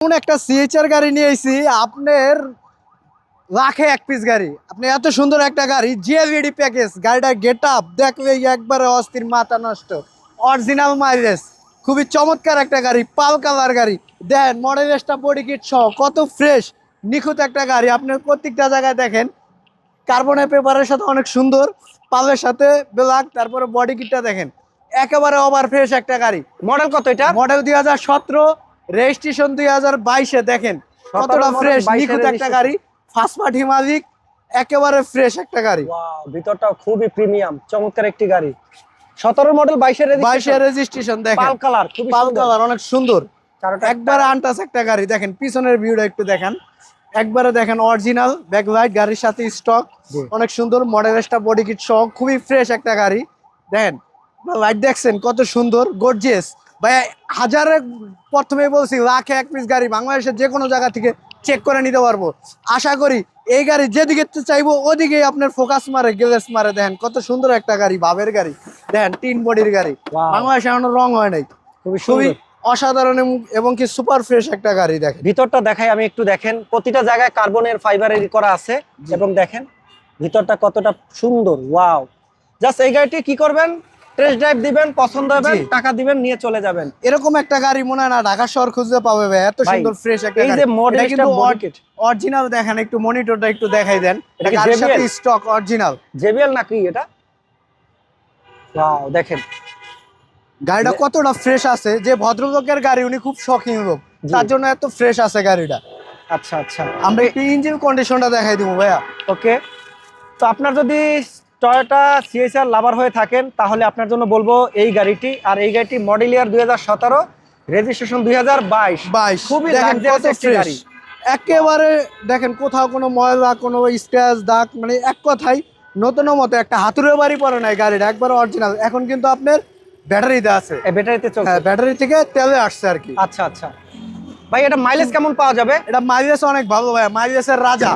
এমন একটা সিএচআর গাড়ি নিয়ে এসেছি আপনার লাখে এক পিস গাড়ি। আপনি এত সুন্দর একটা গাড়ি জিএলইডি প্যাকেজ গাড়িটা গেট আপ দেখবে একবারে অস্থির মাথা নষ্ট। অরিজিনাল মাইলেজ খুবই চমৎকার একটা গাড়ি পাল কালার গাড়ি। দেন মডেল এসটা বডি কিট সহ কত ফ্রেশ নিখুঁত একটা গাড়ি। আপনি প্রত্যেকটা জায়গায় দেখেন কার্বনের পেপারের সাথে অনেক সুন্দর পালের সাথে ব্ল্যাক তারপরে বডি কিটটা দেখেন। একেবারে ওভার ফ্রেশ একটা গাড়ি। মডেল কত এটা? মডেল দুই হাজার সতেরো রেজিস্ট্রেশন দুই হাজার বাইশে দেখেন কতটা ফ্রেশ 22 নিখুঁত একটা গাড়ি ফার্স্ট পার্টি মালিক একেবারে ফ্রেশ একটা গাড়ি। ওয়াও ভিতরটাও খুবই প্রিমিয়াম চমৎকার একটি গাড়ি। সতেরো মডেল বাইশের বাইশে রেজিস্ট্রেশন দেখেন পাল কালার পাল কালার অনেক সুন্দর। একবারে আনটাস একটা গাড়ি দেখেন পিছনের ভিউটা একটু দেখেন। একবারে দেখেন অরিজিনাল ব্যাকলাইট গাড়ির সাথে স্টক অনেক সুন্দর মডেল মডেলেসটা বডি কিট সহ খুবই ফ্রেশ একটা গাড়ি। দেখেন লাইট দেখছেন কত সুন্দর গর্জিয়াস ভাই হাজারে প্রথমে বলছি লাখে এক পিস গাড়ি বাংলাদেশের যে কোনো জায়গা থেকে চেক করে নিতে পারব। আশা করি এই গাড়ি যেদিকে চাইব ওদিকেই আপনার ফোকাস মারে গ্লেস মারে। দেখেন কত সুন্দর একটা গাড়ি ভাবের গাড়ি। দেখেন তিন বডির গাড়ি। বাংলাদেশে এখনও রং হয় নাই। খুবই খুবই অসাধারণ এবং- কি সুপার ফ্রেশ একটা গাড়ি দেখেন। ভিতরটা দেখাই আমি একটু দেখেন। প্রতিটা জায়গায় কার্বনের ফাইবারের করা আছে। এবং দেখেন ভিতরটা কতটা সুন্দর। ওয়াও জাস্ট এই গাড়িটি কি করবেন? টেস্ট ড্রাইভ দিবেন পছন্দ হবে টাকা দিবেন নিয়ে চলে যাবেন। এরকম একটা গাড়ি মনে হয় না ঢাকা শহর খুঁজতে পাবে ভাই। এত সুন্দর ফ্রেশ একটা এই যে মডেল কিন্তু অরিজিনাল দেখেন একটু মনিটরটা একটু দেখাই দেন। এটা গাড়ির সাথে স্টক অরিজিনাল জেবিএল নাকি এটা? ওয়াও দেখেন। গাড়িটা কতটা ফ্রেশ আছে যে ভদ্রলোকের গাড়ি উনি খুব শখিং লোক। তার জন্য এত ফ্রেশ আছে গাড়িটা। আচ্ছা আচ্ছা। আমরা একটু ইঞ্জিন কন্ডিশনটা দেখাই দিব ভাইয়া। ওকে তো আপনার যদি টয়োটা সিএসআর লাভার হয়ে থাকেন তাহলে আপনার জন্য বলব এই গাড়িটি। আর এই গাড়িটি মডেল ইয়ার দুই রেজিস্ট্রেশন দুই হাজার বাইশ। বাইশ। খুবই গাড়ি। একেবারে দেখেন কোথাও কোনো ময়লা কোনো স্ক্র্যাচ দাগ মানে এক কথাই নতুনের মতো একটা হাতুড়ে বাড়ি পড়ে নাই গাড়িটা একবার অরিজিনাল এখন কিন্তু আপনার ব্যাটারিতে আছে। এই ব্যাটারিতে চলছে। হ্যাঁ ব্যাটারি থেকে তেলে আসছে আর কি। আচ্ছা আচ্ছা। ভাই এটা মাইলেজ কেমন পাওয়া যাবে? এটা মাইলেজ অনেক ভালো ভাই মাইলেজের রাজা।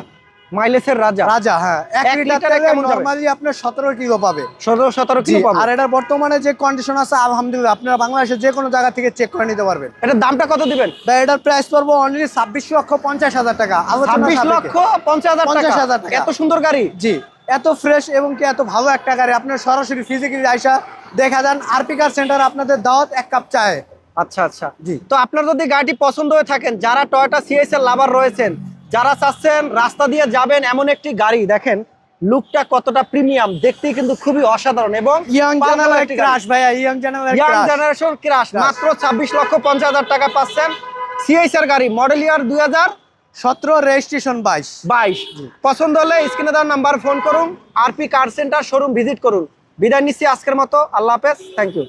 মাইলেজের রাজা। রাজা হ্যাঁ। এক লিটার কেমন? নর্মালি আপনার সতেরো কিলো পাবে। সতেরো সতেরো জি কিলো পাবো। আর এটার বর্তমানে যে কন্ডিশন আছে আলহামদুলিল্লাহ আপনারা বাংলাদেশের যে কোনো জায়গা থেকে চেক করে নিতে পারবেন। এটার দামটা কত দিবেন? ভাই এটার প্রাইস পড়ব অনলি ছাব্বিশ লক্ষ পঞ্চাশ হাজার টাকা। আলোচনা ছাব্বিশ সাপেক্ষে। লক্ষ পঞ্চাশ হাজার টাকা। 50,000 টাকা। এত সুন্দর গাড়ি। জি এত ফ্রেশ এবং কি এত ভালো একটা গাড়ি। আপনার সরাসরি ফিজিক্যালি আইসা দেখা যান। আরপি কার সেন্টার আপনাদের দাওয়াত এক কাপ চায়। আচ্ছা আচ্ছা। জি। তো আপনার যদি গাড়িটি পছন্দ হয়ে থাকেন যারা টয়টা সিএস এর লাভার রয়েছেন যারা চাচ্ছেন রাস্তা দিয়ে যাবেন এমন একটি গাড়ি দেখেন লুকটা কতটা প্রিমিয়াম দেখতে কিন্তু খুবই অসাধারণ এবং ইয়াং জেনারেল ক্রাশ ভাইয়া young general young crush generation crush মাত্র ছাব্বিশ লক্ষ পঞ্চাশ হাজার টাকা পাচ্ছেন। সিএস এর গাড়ি মডেল ইয়ার দুই হাজার সতেরো রেজিস্ট্রেশন বাইশ। বাইশ। পছন্দ হলে স্ক্রিনে দেওয়ার নাম্বার ফোন করুন RP car centre showroom visit করুন। বিদায় নিচ্ছি আজকের মতো আল্লাহ হাফেজ থ্যাংক ইউ